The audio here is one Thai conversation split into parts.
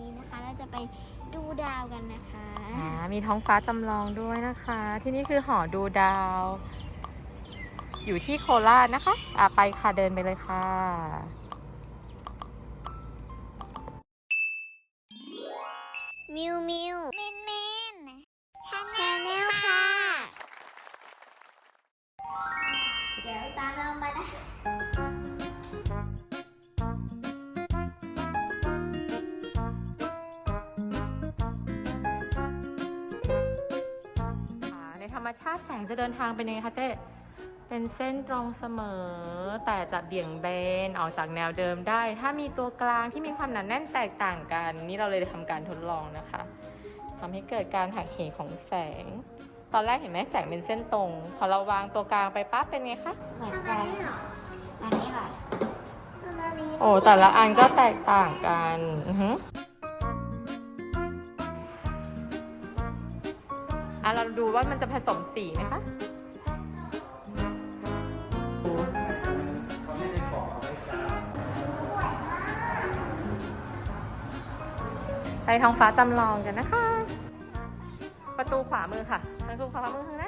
นี้นะคะ เราจะไปดูดาวกันนะคะอ่ามีท้องฟ้าจำลองด้วยนะคะ ที่นี่คือหอดูดาว อยู่ที่โคราชนะคะอะไปค่ะเดินไปเลยค่ะมิวมิว มชาติแสงจะเดินทางเป็นยังไงคะเจ๊เป็นเส้นตรงเสมอ แต่จะเบี่ยงเบนออกจากแนวเดิมได้ ถ้ามีตัวกลางที่มีความหนาแน่นแตกต่างกัน นี่เราเลยทำการทดลองนะคะทำให้เกิดการหักเหของแสง ตอนแรกเห็นไหมแสงเป็นเส้นตรง พอเราวางตัวกลางไปปั๊บเป็นไงคะเหมือนกันอันนี้เหรออันนี้โอ้แต่ละอันก็แตกต่างกันอือ ดูว่ามันจะผสมสีไหมคะไปท้องฟ้าจำลองกันนะคะ ประตูขวามือค่ะทางประตูขวามือทางนั้น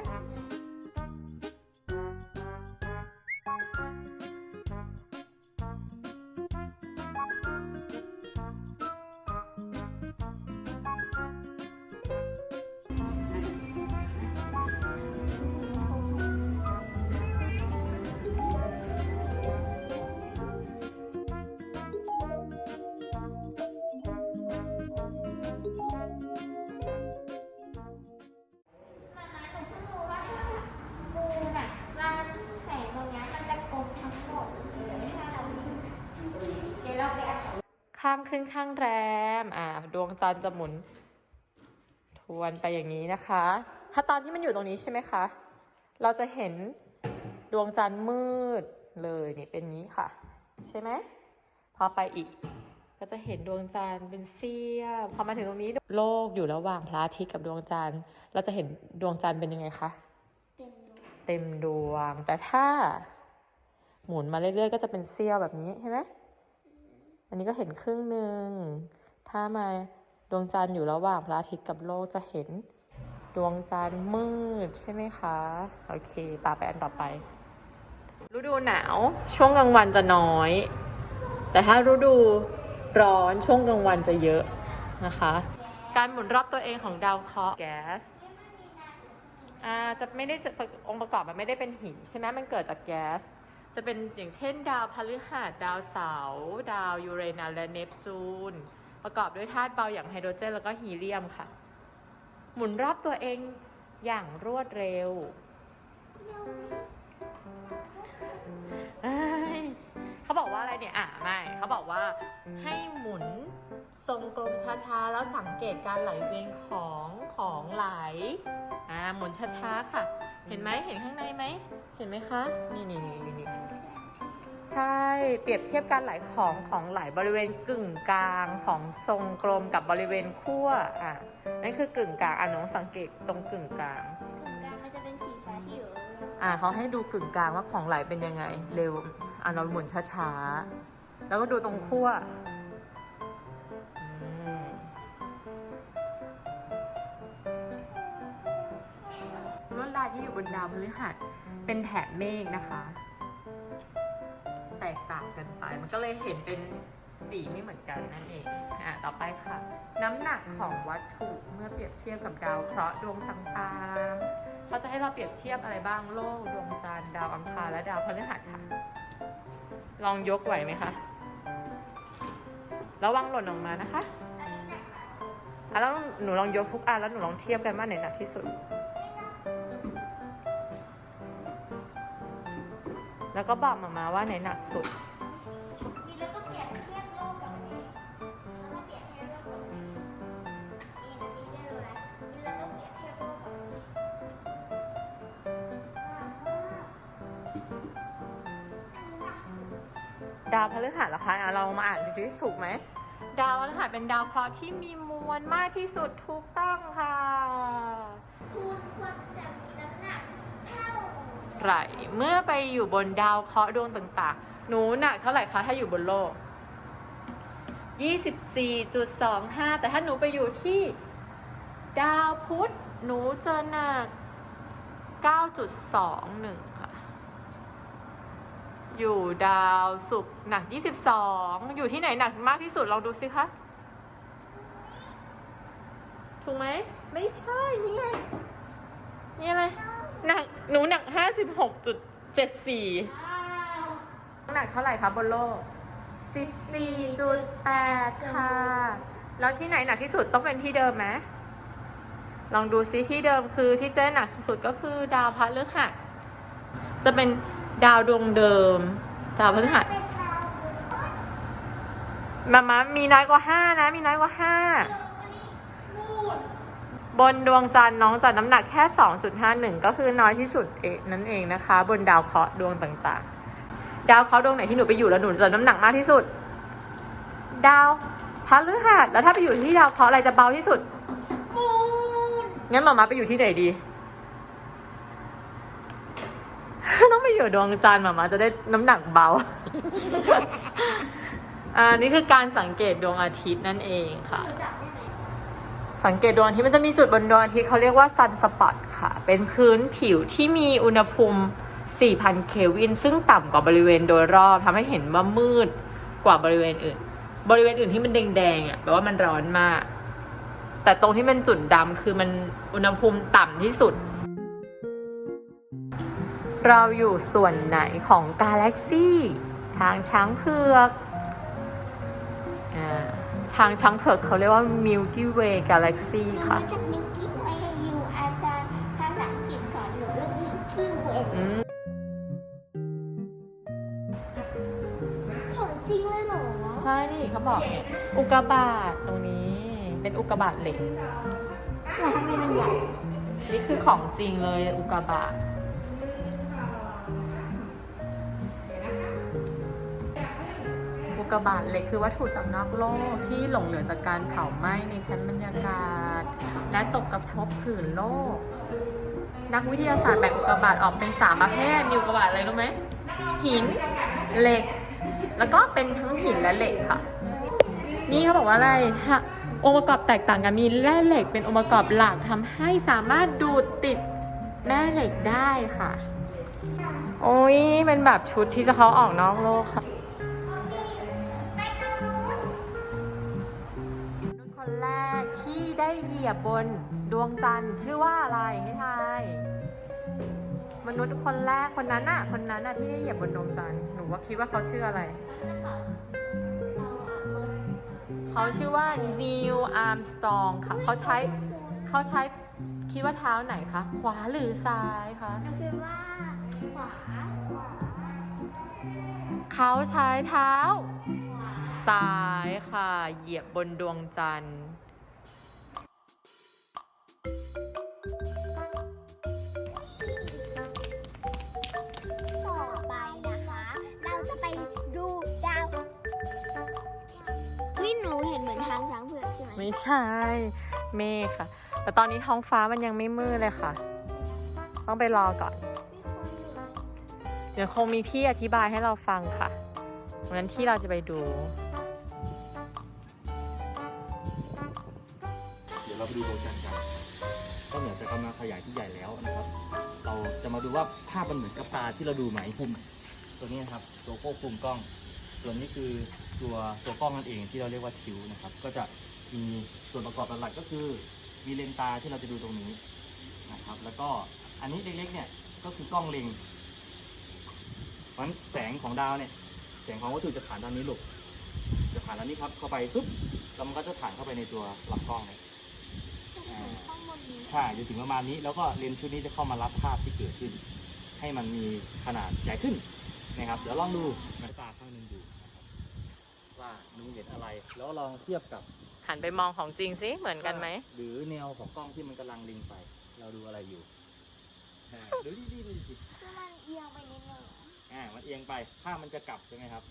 างขึ้นข้างแรม อ่า ดวงจันทร์จะหมุน ทวนไปอย่างนี้นะคะ ถ้าตอนที่มันอยู่ตรงนี้ใช่ไหมคะ เราจะเห็นดวงจันทร์มืดเลยนี่เป็นนี้ค่ะ ใช่ไหม พอไปอีก ก็จะเห็นดวงจันทร์เป็นเสี้ยวพอมาถึงตรงนี้โลกอยู่ระหว่างพระอาทิตย์กับดวงจันทร์ เราจะเห็นดวงจันทร์เป็นยังไงคะ เต็มดวง เต็มดวง แต่ถ้า หมุนมาเรื่อยๆ ก็จะเป็นเสี้ยวแบบนี้ใช่ไหม อันนี้ก็เห็นครึ่งหนึ่ง ถ้ามาดวงจันทร์อยู่ระหว่างพระอาทิตย์กับโลกจะเห็นดวงจันทร์มืดใช่ไหมคะ โอเคปาไปอันต่อไป ฤดูหนาวช่วงกลางวันจะน้อย แต่ถ้าฤดูร้อนช่วงกลางวันจะเยอะนะคะ การหมุนรอบตัวเองของดาวเคราะห์แก๊สอ่าจะไม่ได้องค์ประกอบมันไม่ได้เป็นหินใช่ไหมมันเกิดจากแก๊ส จะเป็นอย่างเช่น ดาวพฤหัสดาวเสาร์ดาวยูเรนัสและเนปจูน ประกอบด้วยธาตุเบาอย่างไฮโดรเจนแล้วก็ฮีเลียมค่ะ หมุนรอบตัวเองอย่างรวดเร็วเขาบอกว่าอะไรเนี่ยอ่าไม่เขาบอกว่าให้หมุน ทรงกลมช้าๆ แล้วสังเกตการไหลเวียนของของไหล อ่า หมุนช้าๆ ค่ะ เห็นไหมเห็นข้างในไหม เห็นไหมคะ นี่นี่นี่นี่ใช่ เปรียบเทียบการไหลของของไหลบริเวณกึ่งกลางของทรงกลมกับบริเวณขั้ว อะ นั่นคือกึ่งกลาง อะน้องสังเกตตรงกึ่งกลาง กึ่งกลางมันจะเป็นสีฟ้าที่อยู่ อะเขาให้ดูกึ่งกลางว่าของไหลเป็นยังไง เร็ว อะเราหมุนช้าๆ แล้วก็ดูตรงขั้วาที่อยู่บนดาวพฤหัสเป็นแถบเมฆนะคะ แตกต่างกันไป มันก็เลยเห็นเป็นสีไม่เหมือนกันนั่นเองอะต่อไปค่ะ น้ำหนักของวัตถุเมื่อเปรียบเทียบกับดาวเคราะห์ดวงต่างๆเขาจะให้เราเปรียบเทียบอะไรบ้างโลกดวงจันทร์ดาวอังคารและดาวพฤหัสค่ะ ลองยกไหวไหมคะระวังหล่นออกมานะคะอะแล้วหนูลองยกทุกอันแล้วหนูลองเทียบกันว่าไหนหนักที่สุด แล้วก็บอกมามาว่าไหนหนักสุด มีแล้วก็เปรียบเทียบโลกกับอันนี้แล้วก็เปรียบเทียบโลกกับอันนี้มีอันนี้ได้เลยมีแล้วก็เปรียบเทียบโลกกับอันนี้ดาวพฤหัสเหรอคะอะเรามาอ่านดูสิถูกไหม ดาวพฤหัสเป็นดาวเคราะห์ที่มีมวลมากที่สุดถูกต้องค่ะ คุณควรจะมีน้ำหนักเท่า ไหลเมื่อไปอยู่บนดาวเคราะห์ดวงต่างๆ หนูหนักเท่าไหร่คะ ถ้าอยู่บนโลก 24.25 แต่ถ้าหนูไปอยู่ที่ดาวพุธหนูเจอหนัก 9.21 ค่ะ อยู่ดาวศุกร์หนัก 22 อยู่ที่ไหนหนักมากที่สุดลองดูสิคะถูกไหม ไม่ใช่ นี่ไง นี่อะไร หนักหนูหนัก56.74น้ำหนักเท่าไหร่คะบนโลก14.8ค่ะ แล้วที่ไหนหนักที่สุดต้องเป็นที่เดิมไหมลองดูซิที่เดิมคือที่เจ๊หนักที่สุดก็คือดาวพฤหัสจะเป็นดาวดวงเดิม ดาวพฤหัสเป็นดาวพุธมามามีน้อยกว่าห้านะ มีน้อยกว่าห้า บนดวงจันทร์น้องจัดน้ำหนักแค่ 2.51 ก็คือน้อยที่สุดเองนั่นเองนะคะ บนดาวเคราะห์ดวงต่างๆ ดาวเคราะห์ดวงไหนที่หนูไปอยู่แล้วหนูจะน้ำหนักมากที่สุด ดาวพฤหัสแล้วถ้าไปอยู่ที่ดาวเคราะห์อะไรจะเบาที่สุดมูนงั้นหมามาไปอยู่ที่ไหนดี ต้องไปอยู่ดวงจันทร์หมามาจะได้น้ำหนักเบาอ่านี่คือการสังเกตดวงอาทิตย์นั่นเองค่ะหนูจับได้ไหม สังเกตดวงอาทิตย์มันจะมีจุดบนดวงอาทิตย์เขาเรียกว่าซันสปอตค่ะ เป็นพื้นผิวที่มีอุณหภูมิ 4,000 เควิน ซึ่งต่ำกว่าบริเวณโดยรอบทำให้เห็นว่ามืดกว่าบริเวณอื่น บริเวณอื่นที่มันแดงๆอะแปลว่ามันร้อนมาก แต่ตรงที่เป็นจุดดำคือมันอุณหภูมิต่ำที่สุด เราอยู่ส่วนไหนของกาแล็กซี่ ทางช้างเผือกอ่า ทางช้างเผือกเขาเรียกว่า Milky Way Galaxy หนูค่ะ มาจากมิลกี้เวย์อยู่อาจารย์ภาษาอังกฤษสอนหนูเรื่องมิลกี้เวย์อืม ของจริงเลยเหรอใช่นี่เขาบอกเนี่ยอุกกาบาตตรงนี้ เป็นอุกกาบาตเหล็กแต่ทำไมมันใหญ่นี่คือของจริงเลยอุกกาบาต กบาตเหล็กคือวัตถุจากนอกโลกที่หลงเหลือจากการเผาไหม้ในชั้นบรรยากาศ และตกกระทบผืนโลก นักวิทยาศาสตร์แบ่งอุกกาบาตออกเป็นสามประเภทมีอุกกาบาตอะไรรู้ไหมหินเหล็ก แล้วก็เป็นทั้งหินและเหล็กค่ะ นี่เขาบอกว่าอะไรถ้าองค์ประกอบแตกต่างกันมีแร่เหล็กเป็นองค์ประกอบหลักทำให้สามารถดูดติดแม่เหล็กได้ค่ะ โอ้ยเป็นแบบชุดที่จะเขาออกนอกโลกค่ะ เหยียบบนดวงจันทร์ชื่อว่าอะไรให้ทายมนุษย์คนแรกคนนั้นน่ะ คนนั้นน่ะที่ได้เหยียบบนดวงจันทร์หนูว่าคิดว่าเขาชื่ออะไร เขาชื่อว่านิวอาร์มสตองค่ะ เขาใช้เขาใช้คิดว่าเท้าไหนคะ ขวาหรือซ้ายคะคิดว่าขวา เขาใช้เท้า ซ้ายค่ะ เหยียบบนดวงจันทร์ เห็นเหมือนทางช้างเผือกใช่ไหมไม่ใช่เมฆค่ะ แต่ตอนนี้ท้องฟ้ามันยังไม่มืดเลยค่ะ ต้องไปรอก่อน เดี๋ยวคงมีพี่อธิบายให้เราฟังค่ะวันนั้นที่เราจะไปดู เดี๋ยวเราไปดูดวงจันทร์กันก็เหมือนจะกำลังขยายที่ใหญ่แล้วนะครับ เราจะมาดูว่าภาพมันเหมือนกับตาที่เราดูไหมคุมตัวนี้นะครับ ตัวควบคุมกล้อง ส่วนนี้คือตัวตัวกล้องนั่นเองที่เราเรียกว่าทิวนะครับ ก็จะมีส่วนประกอบหลักๆก็คือมีเลนส์ตาที่เราจะดูตรงนี้นะครับ แล้วก็อันนี้เล็กๆเนี่ยก็คือกล้องเล็งเพราะฉะนั้นแสงของดาวเนี่ยแสงของวัตถุจะผ่านด้านนี้ลูกจะผ่านด้านนี้ครับเข้าไปปุ๊บแล้วมันก็จะผ่านเข้าไปในตัวลำกล้องเลยข้างบนนี้ใช่จะถึงประมาณนี้ แล้วก็เลนส์ชุดนี้จะเข้ามารับภาพที่เกิดขึ้น ให้มันมีขนาดใหญ่ขึ้นนะครับ เดี๋ยวลองดูหน้าตา ข้างหนึงดูนะครับว่าดูเห็นอะไร แล้วลองเทียบกับหันไปมองของจริงสิเหมือนกันไหมหรือแนวของกล้องที่มันกำลังเล็งไป เราดูอะไรอยู่อ่าดูดีๆดูดิคือมันเอียงไปนิดนึงอ่ามันเอียงไปภาพมันจะกลับใช่ไหมครับ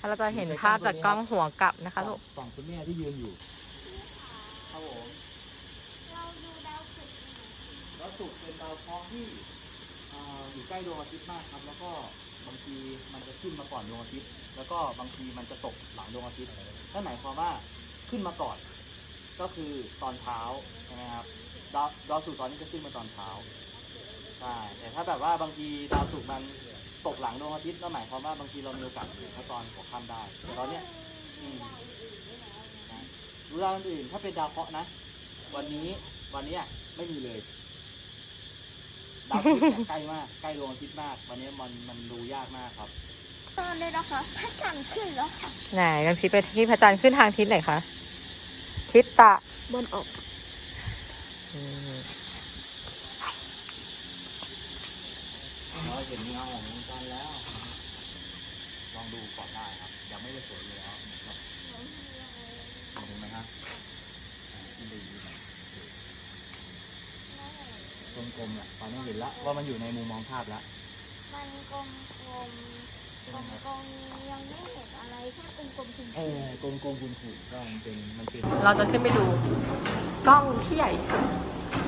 ถ้าเราจะเห็นภาพจากกล้องหัวกลับนะคะลูก ฝั่งคุณแม่ที่ยืนอยู่ครับผมเราดูดาวศุกร์แล้วสุกร์เป็นดาวเคราะห์ที่ อยู่ใกล้ดวงอาทิตย์มากครับ แล้วก็บางทีมันจะขึ้นมาก่อนดวงอาทิตย์ แล้วก็บางทีมันจะตกหลังดวงอาทิตย์นั่นหมายความว่าขึ้นมาก่อน ก็คือตอนเช้าใช่ไหมครับดาวดาวศุกร์ตอนนี้จะขึ้นมาตอนเช้าใช่แต่ถ้าแบบว่าบางทีดาวศุกร์มันตกหลังดวงอาทิตย์ก็หมายความว่าบางทีเรามีโอกาสเห็นเขาตอนหัวค่ำได้แต่ตอนเนี้ยดูดาวอื่นถ้าเป็นดาวเคราะห์นะ วันนี้วันนี้ไม่มีเลย ดาวพุธเนี่ยใกล้มากใกล้ดวงอาทิตย์มากวันนี้มันมันดูยากมากครับตอนเลยนะคะพระจันทร์ขึ้นแล้วค่ะไหนลองชี้ไปที่พระจันทร์ขึ้นทางทิศไหนคะ ทิศตะบนอกอืมเราเห็นเงาของดวงจันทร์แล้ว ลองดูก่อนได้ครับยังไม่ได้สวยเลยแล้วนะครับเห็นไหมครับอ่าที่ดูอยู่นะ กลมๆเนี่ยตอนนี้เห็นแล้วว่ามันอยู่ในมุมมองภาพแล้วมันกลมกลมกลมกลมๆยังไม่เห็นอะไรแค่กลมกลมๆถึงเออกลมๆคุณถูกก็มันเป็นมันเป็นเราจะขึ้นไปดูกล้องที่ใหญ่ที่สุด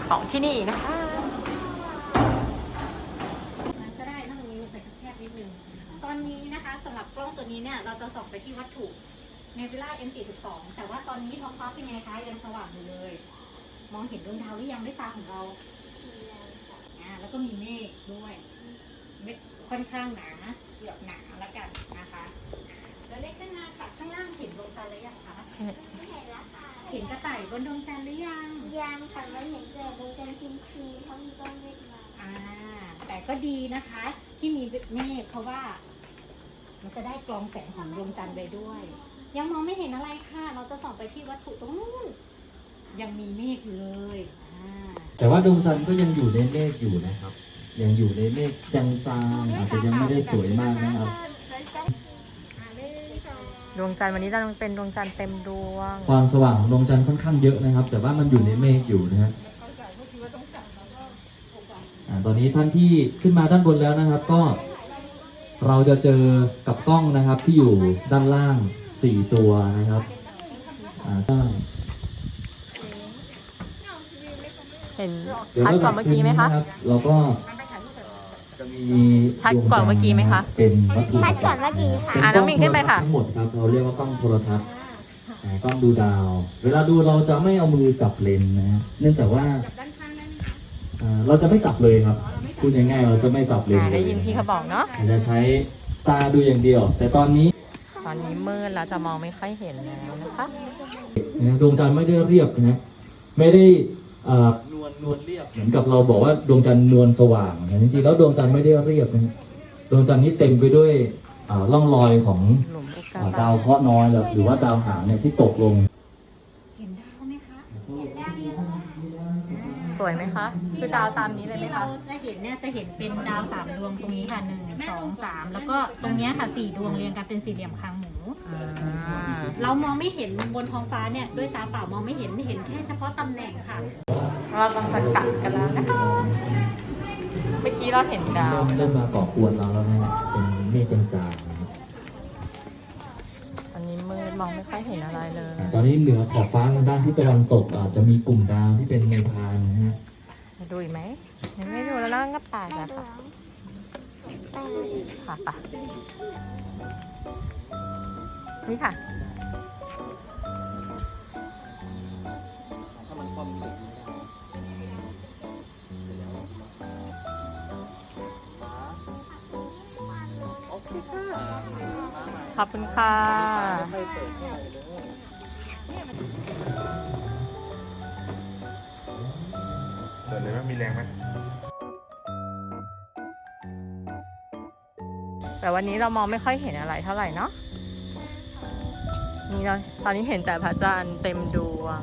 ของที่นี่นะคะมันก็ได้ถ้าตรงนี้ลงไปแคบๆนิดนึงตอนนี้นะคะสำหรับกล้องตัวนี้เนี่ยเราจะส่องไปที่วัตถุเนบิล่า M42 แต่ว่าตอนนี้ท้องฟ้าเป็นไงคะยังสว่างอยู่เลย มองเห็นดวงดาวหรือยังด้วยตาของเราอ่า แล้วก็มีเมฆด้วยเมฆค่อนข้างหนาเหยือกหนาแล้วกันนะคะอ่าแล้วเล็กขึ้นมาค่ะข้างล่างเห็นดวงจันทร์หรือยังคะไม่เห็นแล้วค่ะเห็นกระต่ายบนดวงจันทร์หรือยังยังค่ะมันเห็นแต่ดวงจันทร์ครีมครีมๆเพราะมีก้อนเมฆมาอ่าแต่ก็ดีนะคะ ที่มีเมฆเพราะว่า มันจะได้กรองแสงของดวงจันทร์ไปด้วย ยังมองไม่เห็นอะไรค่ะ เราจะส่องไปที่วัตถุตรงนู้น ยังมีเมฆอยู่เลยอ่าแต่ว่าดวงจันทร์ก็ยังอยู่ในเมฆอยู่นะครับ ยังอยู่ในเมฆจางๆอาจจะยังไม่ได้สวยมากนะครับ ดวงจันทร์วันนี้จะเป็นดวงจันทร์เต็มดวง ความสว่างของดวงจันทร์ค่อนข้างเยอะนะครับ แต่ว่ามันอยู่ในเมฆอยู่นะฮะอ่าตอนนี้ท่านที่ขึ้นมาด้านบนแล้วนะครับก็ เราจะเจอกับกล้องนะครับที่อยู่ด้านล่าง 4 ตัวนะครับอ่าก็ เห็นเดี๋ยวชัดระกว่าเมื่อกี้ไหมคะนรับเราก็จะมีชัดกว่าเมื่อกี้ไหมคะ เป็นวัตถุชัดกว่าเมื่อกี้ค่ะเป็นอะน้องมิงขึ้นไปค่ะ ทั้งหมดครับเราเรียกว่ากล้องโทรทัศน์อ่ากล้องดูดาว เวลาดูเราจะไม่เอามือจับเลนส์นะฮะเนื่องจากว่าอ่าเราจะไม่จับเลยครับพูดง่ายๆเราจะไม่จับเลนอ่าส์เลได้ยยินพี่เขาบอกเนาะ เราจะใช้ตาดูอย่างเดียว แต่ตอนนี้ ตอนนี้มืดแล้วจะมองไม่ค่อยเห็นแล้วนะคะ นะดวงจันทร์ไม่ได้เรียบนะฮะไม่ได้อ่า นวลนวลเรียบเหมือนกับเราบอกว่าดวงจันทร์นวลสว่างนะจริงๆแล้วดวงจันทร์ไม่ได้เรียบนะฮะดวงจันทร์นี้เต็มไปด้วยอ่าร่องรอยของหลุมอุกกาอ่าบาดาวตเคราะห์น้อยหรือว่าดาวหางเนี่ยที่ตกลง เห็นดาวไหมคะสวยไหมคะ คือดาวตามนี้เลยไหมที่คะเราจะเห็นเนี่ยจะเห็นเป็นดาวสามดวงตรงนี้ค่ะหนึ่งสองสามแล้วก็ตรงเนี้ยค่ะสี่ดวงเรียงกันเป็นสี่เหลี่ยมคางหมู อ่า เรามองไม่เห็นบนท้องฟ้าเนี่ยด้วยตาเปล่ามองไม่เห็นเห็นแค่เฉพาะตำแหน่งค่ะ เราต้องสกัดกันแล้วนะคะ เมื่อกี้เราเห็นดาวเริ่มเริ่มมาก่อกวนเราแล้วนะฮะเป็นเมฆจางๆนะครับตอนนี้มืดมองไม่ค่อยเห็นอะไรเลย อ่าตอนนี้เหนือขอบฟ้าทางด้านที่ตะวันตกอาจจะมีกลุ่มดาวที่เป็นในพานนะฮะดูอีกไหมยังไม่ดูแล้วนั่งก็ตายไม่แล้วดูค่ะแล้วไปเลยค่ะไปนี่ค่ะ อบคุณค่ะไม่เปิดให้เลยเปิดเลยว่ามีแรงไหมแต่วันนี้เรามองไม่ค่อยเห็นอะไรเท่าไหร่เนาะนี่เราตอนนี้เห็นแต่พระจันทร์เต็มดวง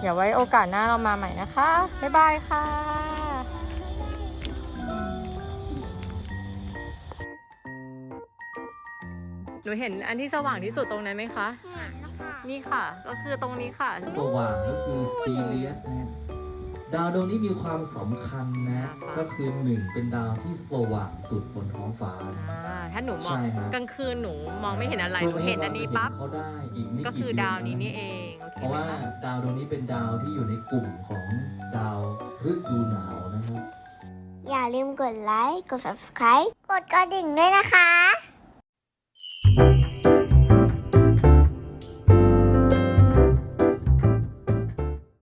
เดี๋ยวไว้โอกาสหน้าเรามาใหม่นะคะ บ๊ายบายค่ะ นูเห็นอันที่สว่างที่สุดตรงนั้นไหมคะเห็นแล้วค่ะนี่ค่ะ ก็คือตรงนี้ค่ะ สว่างก็คือซีเรียสนะฮะดาวดวงนี้มีความสำคัญนะก็คือหนึ่งเป็นดาวที่สว่างสุดบนท้องฟ้านะ อ่าถ้าหนูมองใช่ฮะกลางคืนหนูมองไม่เห็นอะไรหนูเห็นอันนี้ปั๊บเขาได้อีกไม่ก็กี่คือดาวนี้นี่เดือเองโอเคเพราะไหมว่าคะดาวดวงนี้เป็นดาวที่อยู่ในกลุ่มของดาวฤดูหนาวนะครับยอย่าลืมกดไลค์ กด subscribe กดกระดิ่งด้วยนะคะ Música